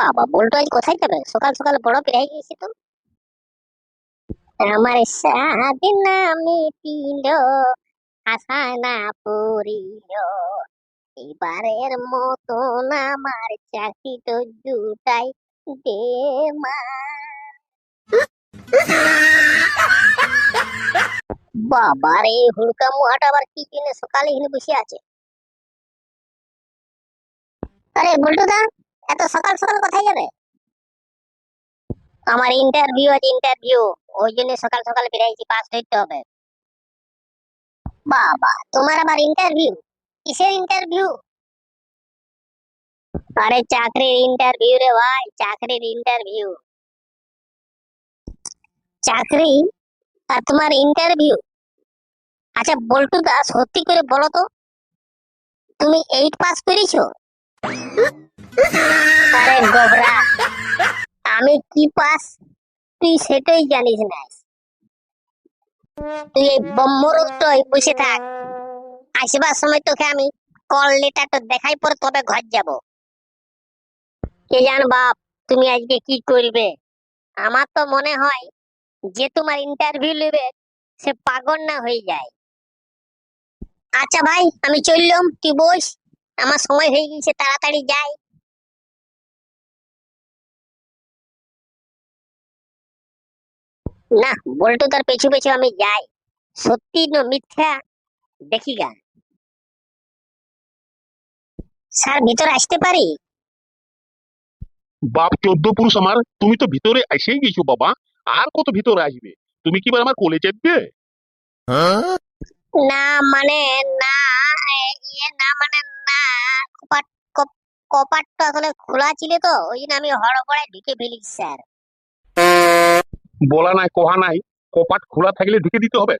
বাবা বলতো আজ কোথায় যাবে? সকাল সকাল বড় পেরাই গেছি তো। আমার সাদিন আমি পিল আশা পড়িল। এবারের মতন আমার চাকরি তো জুটাই দে মা। বাবারে, হুড়কা মুহাটা আবার কি কিনে সকালে এখানে বসে আছে? আরে, বল্টুদা! এত সকাল সকাল কোথায় যাবে? আমার ইন্টারভিউ আছে ইন্টারভিউ ওই জন্য সকাল সকাল বেরিয়েছি পাস ধরতে হবে। বাবা, তোমার আবার ইন্টারভিউ কিসের ইন্টারভিউ আরে চাকরির ইন্টারভিউ রে ভাই, চাকরির ইন্টারভিউ চাকরি আর তোমার ইন্টারভিউ আচ্ছা বল্টু দা সত্যি করে বলো তো, তুমি এইট পাস করেছ? গোবরা আমি কি পাস? তুই সেটাই জানিস না। তুই এই ব্রহ্মরুদ্রই বসে থাক। আসবার সময় তোকে আমি কল লেটারটা দেখাই, পর তবে ঘর যাব। কে জান বাপ, তুমি আজকে কি করবে? আমার তো মনে হয় যে তোমার ইন্টারভিউ নেবে, সে পাগল না হয়ে যায়। আচ্ছা ভাই, আমি চললাম, তুই বস। আমার সময় হয়ে গেছে, তাড়াতাড়ি যাই। না বল্টু তার পেছু পেছু আমি যাই। সত্যি না মিথ্যা? দেখি গা। স্যার ভিতরে আসতে পারি? বাপ চোদ্দ পুরুষ আমার তুমি তো ভিতরে এসেই গেছো বাবা। আর কত ভিতরে আসবে? তুমি কি আমার কোলে চেপবে? না মানে না এ, ইয়ে না মানে না। কপাট কপ- কপাটটা আসলে খোলা ছিল তো ওই জন্য আমি হড়বড়ায় ঢুকে ফেলি স্যার। বলা নাই কহা নাই কপাট খোলা থাকলে ঢুকে দিতে হবে।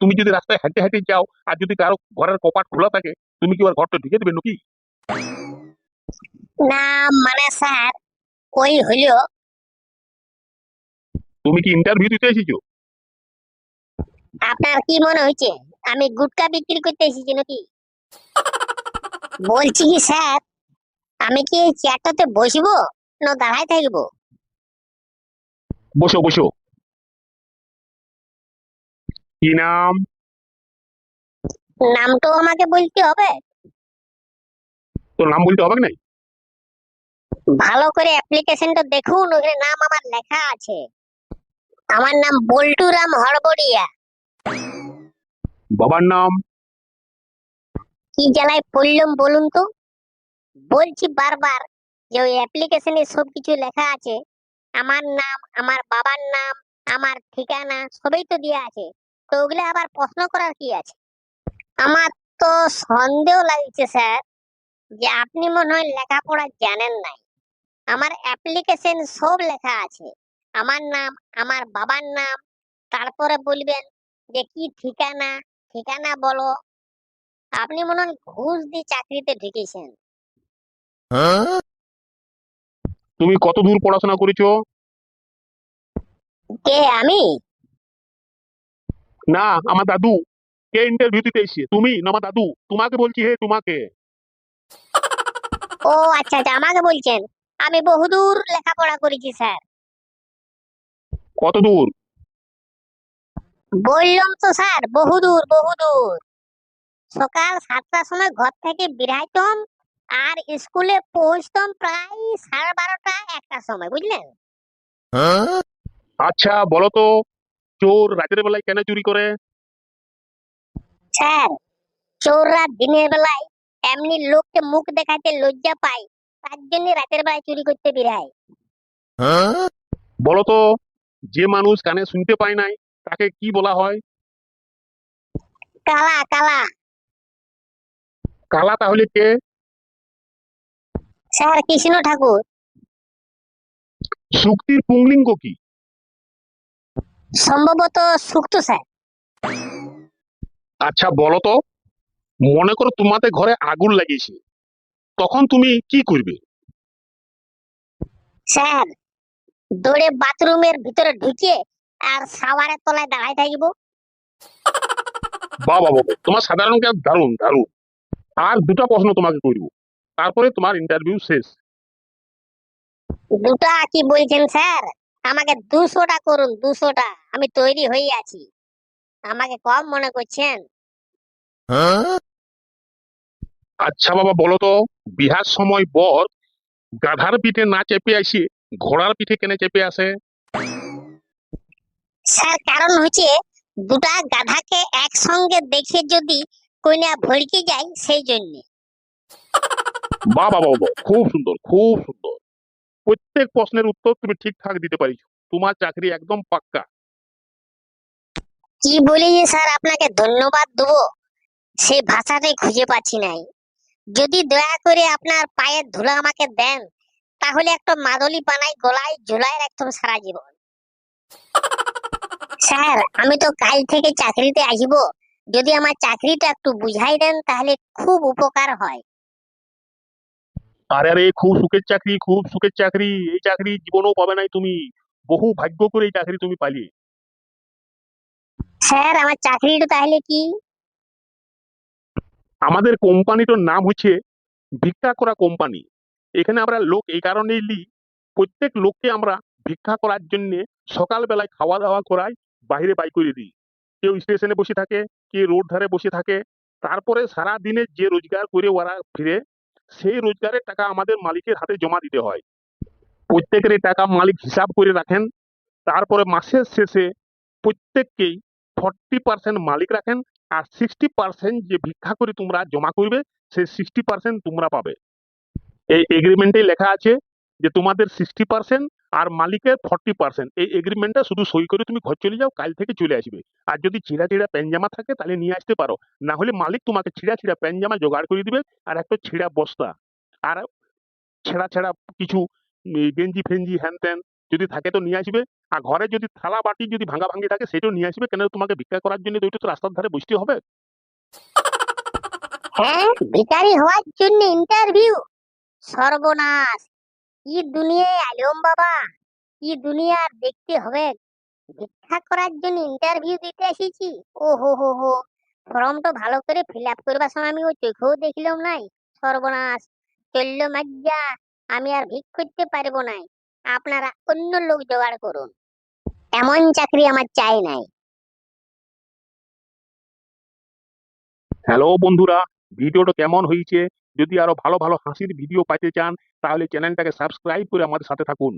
তুমি যদি রাস্তায় হাঁটে হাঁটে যাও আর যদি কারও ঘরের কপাট খোলা থাকে তুমি কি ওর ঘরটা ঢুকে দেবে নাকি না মানে স্যার ওই হলো তুমি কি ইন্টারভিউ দিতে এসেছ আপনার কি মনে হচ্ছে আমি গুটকা বিক্রি করতে এসেছি নাকি? বলছি কি স্যার আমি কি চেয়ারটাতে বসবো না দাঁড়ায় থাকব? বসো বসো। কি নাম? নামটাও আমাকে বলতে হবে। তোর নাম বলতে হবে নাই ভালো করে অ্যাপ্লিকেশনটা দেখুন ওখানে নাম আমার লেখা আছে। আমার নাম বল্টুরাম হড়বড়িয়া বাবার নাম? কি জেলায় পড়লাম বলুন তো? বলছি বারবার যে ওই অ্যাপ্লিকেশনে সব কিছু লেখা আছে। আমার নাম, আমার বাবার নাম, আমার ঠিকানা সবই তো দেওয়া আছে। তো ওগুলো আবার প্রশ্ন করার কি আছে? আমার তো সন্দেহ লাগছে স্যার যে আপনি মনে হয় লেখাপড়া জানেন নাই। আমার অ্যাপ্লিকেশন সব লেখা আছে। আমার নাম, আমার বাবার নাম, তারপরে বলবেন যে কি ঠিকানা ঠিকানা বলো। আপনি মনে হয় ঘুষ দিয়ে চাকরিতে ঢুকেছেন। তুমি কত দূর পড়াশোনা করেছ? কে আমি? না আমার দাদু। কে ইন্টারভিউ দিতে এসছে? তুমি? না আমার দাদু। তোমাকে বলছি হে তোমাকে। ও আচ্ছা আচ্ছা আমাকে বলছেন। আমি বহুদূর লেখাপড়া করেছি স্যার। কত দূর? বললাম তো স্যার বহুদূর বহুদূর সকাল সাতটার সময় ঘর থেকে বেরাইতাম আর স্কুলে পৌঁছতাম প্রায় সাড়ে বারোটা একটার সময় বুঝলেন? আচ্ছা বলো তো চোর রাতের বেলায় কেন চুরি করে? স্যার চোররা দিনের বেলায় এমনি লোককে মুখ দেখাতে লজ্জা পায় তার জন্য রাতের বেলায় চুরি করতে বেরায়। বলো তো যে মানুষ কানে শুনতে পায় নাই তাকে কি বলা হয়? কালা কালা। কালা তাহলে কে? স্যার কৃষ্ণ ঠাকুর। শুক্তির পুংলিঙ্গ কি? সম্ভবত সুক্ত স্যার। আচ্ছা বলো তো। মনে করো তোমাদের ঘরে আগুন লাগিয়েছে। তখন তুমি কি করবে? স্যার দৌড়ে বাথরুমের ভিতরে ঢুকে আর সাওয়ারের তলায় দাঁড়ায় থাকব। বাবা বাবা তোমার সাধারণ জ্ঞান দারুণ দারুণ। আর দুটো প্রশ্ন তোমাকে করব। তারপরে তোমার ইন্টারভিউ শেষ। দুটা কি বলছেন স্যার? আমাকে দুশোটা করুন দুশোটা। আমি তৈরি হয়ে আছি। আমাকে কম মনে করছেন? আচ্ছা বাবা বলো তো বিহার সময় বর গাধার পিঠে না চেপে আসি ঘোড়ার পিঠে কেনে চেপে আসে? স্যার কারণ হচ্ছে দুটা গাধাকে একসঙ্গে দেখে যদি কইনা ভড়কে যায় সেই জন্য। বাহ বাবা বাবা খুব সুন্দর খুব সুন্দর। প্রত্যেক প্রশ্নের উত্তর তুমি ঠিকঠাক দিতে পারিস তোমার চাকরি একদম পাক্কা। কি বলি যে স্যার আপনাকে ধন্যবাদ দেবো। সেই ভাষাটাই খুঁজে পাচ্ছি নাই। যদি দয়া করে আপনার পায়ের ধুলা আমাকে দেন তাহলে একটা মাদলি বানাই গলায় ঝুলাই রাখতাম সারা জীবন। স্যার আমি তো কাল থেকে চাকরিতে আসব। যদি আমার চাকরিটা একটু বুঝাই দেন তাহলে খুব উপকার হয়। আরে আরে খুব সুখের চাকরি খুব সুখের চাকরি এই চাকরি জীবনেও পাবে নাই তুমি। বহু ভাগ্য করে এই চাকরি তুমি পালি স্যার আমার চাকরিটা তাহলে কি? আমাদের কোম্পানিটার নাম হচ্ছে ভিক্ষা করা কোম্পানি। এখানে আমরা লোক এই কারণেই লি প্রত্যেক লোককে আমরা ভিক্ষা করার জন্য সকালবেলায় খাওয়া দাওয়া করাই বাইরে বাই করে দিই। কেউ স্টেশনে বসে থাকে কে রোড ধারে বসে থাকে। তারপরে সারা দিনে যে রোজগার করে ওরা ফিরে সেই রোজগারের টাকা আমাদের মালিকের হাতে জমা দিতে হয়। প্রত্যেকের টাকা মালিক হিসাব করে রাখেন। তারপরে মাসের শেষে প্রত্যেককেই ফর্টি পার্সেন্ট মালিক রাখেন আর সিক্সটি পার্সেন্ট যে ভিক্ষা করে তোমরা জমা করবে, সেই সিক্সটি পার্সেন্ট তোমরা পাবে। এই এগ্রিমেন্টে লেখা আছে যে তোমাদের সিক্সটি পার্সেন্ট আর মালিকের ফর্টি পার্সেন্ট এই এগ্রিমেন্টটা শুধু সই করে তুমি ঘর চলে যাও, কাল থেকে চলে আসবে। আর যদি ছিঁড়া ছিঁড়া প্যানজামা থাকে, তাহলে নিয়ে আসতে পারো। না হলে মালিক তোমাকে ছিঁড়া ছিঁড়া প্যানজামা জোগাড় করে দিবে আর একটা ছিঁড়া বস্তা। আর ছেঁড়া ছেঁড়া কিছু গেঞ্জি ফেঞ্জি, হ্যান ত্যান যদি থাকে তো নিয়ে আসবে। আর ঘরে যদি থালা বাটি যদি ভাঙা ভাঙি থাকে, সেটাও নিয়ে আসবে। কেন তোমাকে ভিক্ষা করার জন্য ওইটা তো রাস্তার ধারে বসতে হবে? হ্যাঁ ভিখারি হওয়ার জন্য ইন্টারভিউ সর্বনাশ। কি দুনিয়ায় আলম বাবা। দুনিয়ার দেখতে হবে। করার জন্য ইন্টারভিউ দিতে এসেছি। ও হো হো হো। ফর্মটা ভালো করে ফিল আপ করবার সময় আমি চোখেও দেখলাম নাই। সর্বনাশ মজ্জা আমি আর ভিক করতে পারব নাই। আপনারা অন্য লোক জোগাড় করুন। এমন চাকরি আমার চাই নাই। হ্যালো বন্ধুরা ভিডিওটা কেমন হয়েছে? যদি আরও ভালো ভালো হাসির ভিডিও পাইতে চান, তাহলে চ্যানেলটাকে সাবস্ক্রাইব করে আমাদের সাথে থাকুন।